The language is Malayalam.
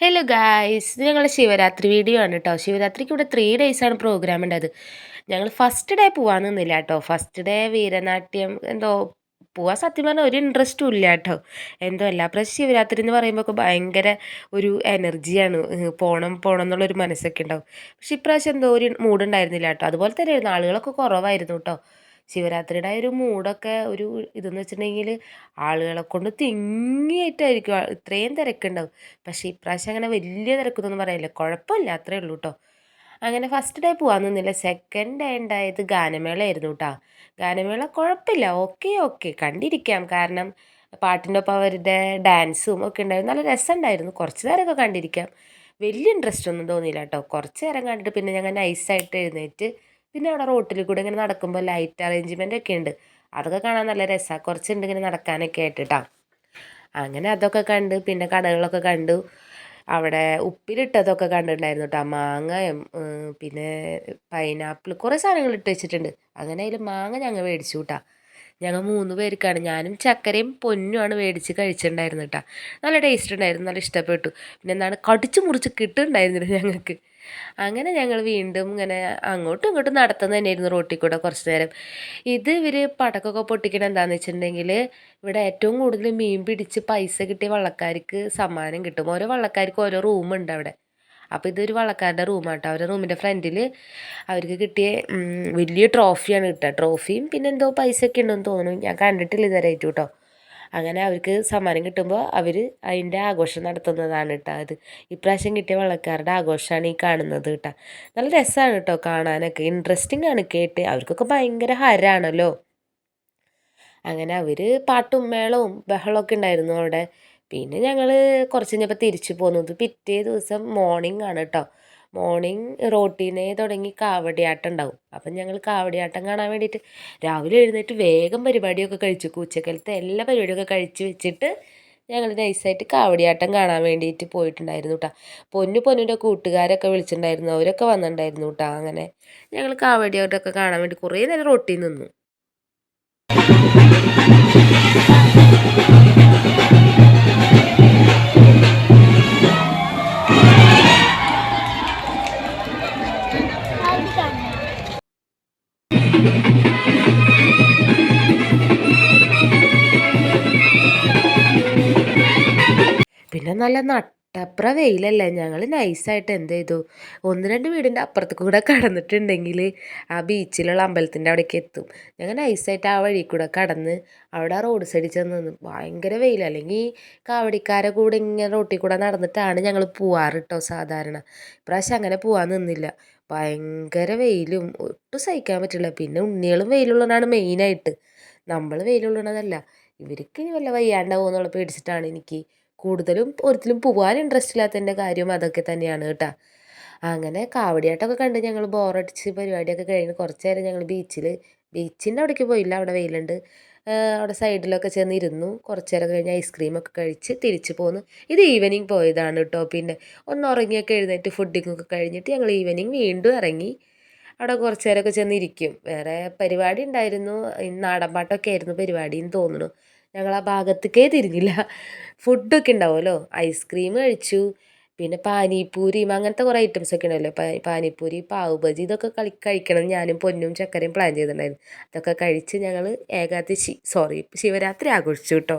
ഹലോ ഗായ്സ് ഇത് ഞങ്ങൾ ശിവരാത്രി വീഡിയോ ആണ് കേട്ടോ ശിവരാത്രിക്ക് ഇവിടെ ത്രീ ആണ് പ്രോഗ്രാം ഉണ്ടത് ഞങ്ങൾ ഫസ്റ്റ് ഡേ പോകാൻ നിന്നില്ല കേട്ടോ ഫസ്റ്റ് ഡേ വീരനാട്യം എന്തോ പോവാൻ സത്യം പറഞ്ഞാൽ ഒരു ഇൻട്രസ്റ്റും ഇല്ല കേട്ടോ എന്തോ അല്ല. പ്രാവശ്യം ശിവരാത്രി എന്ന് പറയുമ്പോൾ ഭയങ്കര ഒരു എനർജിയാണ് പോണം പോകണം എന്നുള്ളൊരു മനസ്സൊക്കെ ഉണ്ടാവും പക്ഷെ ഇപ്രാവശ്യം എന്തോ ഒരു മൂഡ് ഉണ്ടായിരുന്നില്ല കേട്ടോ അതുപോലെ തന്നെയായിരുന്നു ആളുകളൊക്കെ കുറവായിരുന്നു കേട്ടോ ശിവരാത്രിയുടെ ഒരു മൂടൊക്കെ ഒരു ഇതെന്ന് വെച്ചിട്ടുണ്ടെങ്കിൽ ആളുകളെ കൊണ്ട് തിങ്ങിയിട്ടായിരിക്കും ഇത്രയും തിരക്കുണ്ടാവും. പക്ഷേ ഇപ്രാവശ്യം അങ്ങനെ വലിയ തിരക്കൊന്നും പറയില്ല. കുഴപ്പമില്ല അത്രേ ഉള്ളൂ കേട്ടോ അങ്ങനെ ഫസ്റ്റ് ഡേ പോകാൻ സെക്കൻഡ് ഡേ ഉണ്ടായത് ഗാനമേളയായിരുന്നു കേട്ടോ ഗാനമേള കുഴപ്പമില്ല. ഓക്കെ ഓക്കെ കണ്ടിരിക്കാം. കാരണം പാട്ടിന്റെ ഒപ്പം അവരുടെ ഡാൻസും ഒക്കെ ഉണ്ടായിരുന്നു. നല്ല രസമുണ്ടായിരുന്നു. കുറച്ച് നേരമൊക്കെ കണ്ടിരിക്കാം. വലിയ ഇൻട്രസ്റ്റ് ഒന്നും തോന്നിയില്ല കേട്ടോ കുറച്ച് നേരം കണ്ടിട്ട് പിന്നെ ഞങ്ങൾ നൈസായിട്ട് എഴുന്നേറ്റ് പിന്നെ അവിടെ റോട്ടിൽ കൂടെ ഇങ്ങനെ നടക്കുമ്പോൾ ലൈറ്റ് അറേഞ്ച്മെന്റ് ഒക്കെ ഉണ്ട്. അതൊക്കെ കാണാൻ നല്ല രസമാണ് കുറച്ചുണ്ട് ഇങ്ങനെ നടക്കാനൊക്കെ ആയിട്ടിട്ടാണ് അങ്ങനെ അതൊക്കെ കണ്ട് പിന്നെ കടകളൊക്കെ കണ്ടു. അവിടെ ഉപ്പിലിട്ടതൊക്കെ കണ്ടിട്ടുണ്ടായിരുന്നു കേട്ടോ മാങ്ങയും പിന്നെ പൈനാപ്പിൾ കുറേ സാധനങ്ങൾ ഇട്ട് വെച്ചിട്ടുണ്ട്. അങ്ങനെ അതിൽ മാങ്ങ ഞങ്ങൾ മേടിച്ചു കേട്ടോ ഞങ്ങൾ മൂന്ന് പേർക്കാണ്. ഞാനും ചക്കരയും പൊന്നുമാണ് മേടിച്ച് കഴിച്ചിട്ടുണ്ടായിരുന്നു കേട്ടോ നല്ല ടേസ്റ്റ് ഉണ്ടായിരുന്നു. നല്ല ഇഷ്ടപ്പെട്ടു. പിന്നെ എന്താണ് കടിച്ചു മുറിച്ച് കിട്ടുന്നുണ്ടായിരുന്നില്ല ഞങ്ങൾക്ക്. അങ്ങനെ ഞങ്ങൾ വീണ്ടും ഇങ്ങനെ അങ്ങോട്ടും ഇങ്ങോട്ടും നടത്തുന്നത് തന്നെയായിരുന്നു റോട്ടിൽ കൂടെ കുറച്ച് നേരം. ഇത് ഇവർ പടക്കമൊക്കെ പൊട്ടിക്കണം എന്താണെന്ന് വെച്ചിട്ടുണ്ടെങ്കിൽ ഇവിടെ ഏറ്റവും കൂടുതൽ മീൻ പിടിച്ച് പൈസ കിട്ടിയ വള്ളക്കാർക്ക് സമ്മാനം കിട്ടും. ഓരോ വള്ളക്കാർക്ക് ഓരോ റൂമുണ്ട് അവിടെ. അപ്പോൾ ഇതൊരു വള്ളക്കാരുടെ റൂമാട്ടോ അവരുടെ റൂമിന്റെ ഫ്രണ്ടിൽ അവർക്ക് കിട്ടിയ വലിയ ട്രോഫിയാണ് കിട്ടുക. ട്രോഫിയും പിന്നെ എന്തോ പൈസ ഒക്കെ ഉണ്ടെന്ന് തോന്നുന്നു. ഞാൻ കണ്ടിട്ടില്ല ഇതുവരെയായിട്ട് കേട്ടോ. അങ്ങനെ അവർക്ക് സമ്മാനം കിട്ടുമ്പോൾ അവർ അതിന്റെ ആഘോഷം നടത്തുന്നതാണ് കേട്ടോ അത്. ഇപ്രാവശ്യം കിട്ടിയ വള്ളക്കാരുടെ ആഘോഷമാണ് ഈ കാണുന്നത് കേട്ടോ നല്ല രസമാണ് കേട്ടോ കാണാനൊക്കെ. ഇൻട്രസ്റ്റിംഗ് ആണ് കേട്ട്. അവർക്കൊക്കെ ഭയങ്കര ഹരാണല്ലോ. അങ്ങനെ അവർ പാട്ടും മേളവും ബഹളമൊക്കെ ഉണ്ടായിരുന്നു അവിടെ. പിന്നെ ഞങ്ങൾ കുറച്ച് കഴിഞ്ഞപ്പോൾ തിരിച്ചു പോന്നത്. പിറ്റേ ദിവസം മോർണിംഗ് ആണ് കേട്ടോ മോർണിംഗ് റോട്ടീനെ തുടങ്ങി കാവടിയാട്ടം ഉണ്ടാവും. അപ്പം ഞങ്ങൾ കാവടിയാട്ടം കാണാൻ വേണ്ടിയിട്ട് രാവിലെ എഴുന്നേറ്റ് വേഗം പരിപാടിയൊക്കെ കഴിച്ചു. ഉച്ചക്കലത്തെ എല്ലാ പരിപാടിയൊക്കെ കഴിച്ച് വെച്ചിട്ട് ഞങ്ങൾ നൈസായിട്ട് കാവടിയാട്ടം കാണാൻ വേണ്ടിയിട്ട് പോയിട്ടുണ്ടായിരുന്നു കേട്ടോ പൊന്നു പൊന്നിന്റെ കൂട്ടുകാരൊക്കെ വിളിച്ചിട്ടുണ്ടായിരുന്നു. അവരൊക്കെ വന്നിട്ടുണ്ടായിരുന്നു കേട്ടോ അങ്ങനെ ഞങ്ങൾ കാവടിയാട്ടമൊക്കെ കാണാൻ വേണ്ടി കുറേ നേരം റൊട്ടി നിന്നു. പിന്നെ നല്ല നട്ടപ്ര വെയിലല്ലേ. ഞങ്ങൾ നൈസായിട്ട് എന്ത് ചെയ്തു? ഒന്ന് രണ്ട് വീടിന്റെ അപ്പുറത്ത് കൂടെ കടന്നിട്ടുണ്ടെങ്കിൽ ആ ബീച്ചിലുള്ള അമ്പലത്തിന്റെ അവിടേക്ക് എത്തും. ഞങ്ങൾ നൈസായിട്ട് ആ വഴി കൂടെ കടന്ന് അവിടെ റോഡ് സൈഡിൽ ചെന്ന് നിന്നു ഭയങ്കര വെയിൽ അല്ലെങ്കിൽ കാവടിക്കാരെ കൂടെ ഇങ്ങനെ റോട്ടിൽ കൂടെ നടന്നിട്ടാണ് ഞങ്ങൾ പോവാറ് കേട്ടോ സാധാരണ. ഇപ്രാവശ്യം അങ്ങനെ പോകാൻ നിന്നില്ല. ഭയങ്കര വെയിലും ഒട്ടും സഹിക്കാൻ പറ്റില്ല. പിന്നെ ഉണ്ണികളും വെയിലുള്ളതാണ് മെയിനായിട്ട് നമ്മൾ വെയിലുള്ളതല്ല ഇവർക്ക് ഇനി വല്ല വയ്യാണ്ടാവുമെന്നുള്ള പേടിച്ചിട്ടാണ് എനിക്ക് കൂടുതലും ഒരിക്കലും പോകാൻ ഇൻട്രസ്റ്റ് ഇല്ലാത്തതിന്റെ കാര്യം അതൊക്കെ തന്നെയാണ് കേട്ടോ. അങ്ങനെ കാവടിയാട്ടമൊക്കെ കണ്ട് ഞങ്ങൾ ബോറടിച്ച് പരിപാടിയൊക്കെ കഴിഞ്ഞ് കുറച്ച് നേരം ഞങ്ങൾ ബീച്ചിൽ ബീച്ചിന്റെ അവിടേക്ക് പോയില്ല അവിടെ വെയിലുണ്ട്. അവിടെ സൈഡിലൊക്കെ ചെന്നിരുന്നു. കുറച്ച് നേരം കഴിഞ്ഞ് ഐസ്ക്രീമൊക്കെ കഴിച്ച് തിരിച്ചു പോന്നു. ഇത് ഈവനിങ് പോയതാണ് കേട്ടോ. പിന്നെ ഒന്ന് ഉറങ്ങിയൊക്കെ എഴുന്നേറ്റ് ഫുഡിങ്ങൊക്കെ കഴിഞ്ഞിട്ട് ഞങ്ങൾ ഈവനിങ് വീണ്ടും ഇറങ്ങി. അവിടെ കുറച്ച് നേരമൊക്കെ ചെന്നിരിക്കും. വേറെ പരിപാടി ഉണ്ടായിരുന്നു. നാടൻ പാട്ടൊക്കെ ആയിരുന്നു പരിപാടി എന്ന് തോന്നുന്നു. ഞങ്ങൾ ആ ഭാഗത്തേക്കേ തിരിഞ്ഞില്ല. ഫുഡൊക്കെ ഉണ്ടാവുമല്ലോ. ഐസ്ക്രീം കഴിച്ചു. പിന്നെ പാനിപ്പൂരിയും അങ്ങനത്തെ കുറേ ഐറ്റംസ് ഒക്കെ ഉണ്ടല്ലോ. പാനിപ്പൂരി പാവ് ബജി ഇതൊക്കെ കളി കഴിക്കണം. ഞാനും പൊന്നും ചക്കരയും പ്ലാൻ ചെയ്തിട്ടുണ്ടായിരുന്നു. അതൊക്കെ കഴിച്ച് ഞങ്ങൾ ഏകാദശി സോറി ശിവരാത്രി ആഘോഷിച്ചു കേട്ടോ.